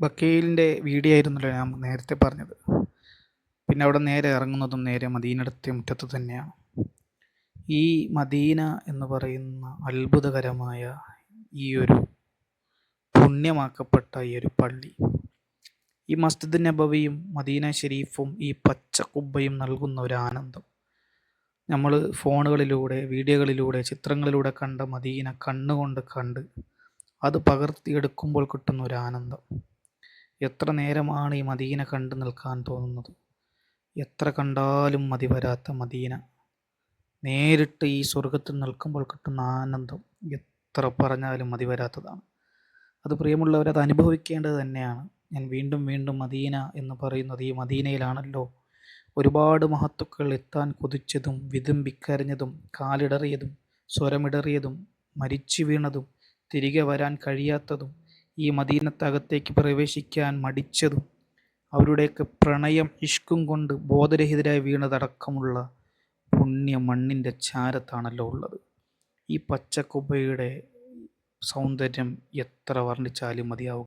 ബക്കീലിന്റെ video ആയിരുന്നല്ലോ ഞാൻ നേരത്തെ പറഞ്ഞത്. പിന്നെ അവിടെ നേരെ ഇറങ്ങുന്നതും നേരെ മദീനടുത്തെ മുറ്റത്ത് തന്നെയാണ്. ഈ മദീന എന്ന് പറയുന്ന അത്ഭുതകരമായ ഈ ഒരു പുണ്യമാക്കപ്പെട്ട ഈ ഒരു പള്ളി. ഈ മസ്ജിദ് നബവിയും മദീന ഷെരീഫും ഈ പച്ച കുബ്ബയും നൽകുന്ന ഒരു ആനന്ദം. നമ്മൾ ഫോണുകളിലൂടെ വീഡിയോകളിലൂടെ ചിത്രങ്ങളിലൂടെ കണ്ട മദീന കണ്ണുകൊണ്ട് കണ്ട് അത് പകർത്തിയെടുക്കുമ്പോൾ കിട്ടുന്ന ഒരു ആനന്ദം. എത്ര നേരമാണ് ഈ മദീന കണ്ടു നിൽക്കാൻ തോന്നുന്നത്? എത്ര കണ്ടാലും മതി വരാത്ത മദീന. നേരിട്ട് ഈ സ്വർഗത്തിൽ നിൽക്കുമ്പോൾ കിട്ടുന്ന ആനന്ദം എത്ര പറഞ്ഞാലും മതി വരാത്തതാണ്. അത് പ്രിയമുള്ളവർ അത് അനുഭവിക്കേണ്ടത് തന്നെയാണ്. ഞാൻ വീണ്ടും വീണ്ടും മദീന എന്ന് പറയുന്നത് ഈ മദീനയിലാണല്ലോ. ഒരുപാട് മഹത്തുക്കൾ എത്താൻ കൊതിച്ചതും വിതുമ്പിക്കരഞ്ഞതും കാലിടറിയതും സ്വരമിടറിയതും മരിച്ചു വീണതും തിരികെ വരാൻ കഴിയാത്തതും ഈ മദീനത്തകത്തേക്ക് പ്രവേശിക്കാൻ മടിച്ചതും അവരുടെയൊക്കെ പ്രണയം ഇഷ്കും കൊണ്ട് ബോധരഹിതരായി വീണതടക്കമുള്ള പുണ്യ മണ്ണിന്റെ ചാരത്താണല്ലോ ഉള്ളത്. ഈ പച്ചക്കുബയുടെ സൗന്ദര്യം എത്ര വർണിച്ചാലും മതിയാവും.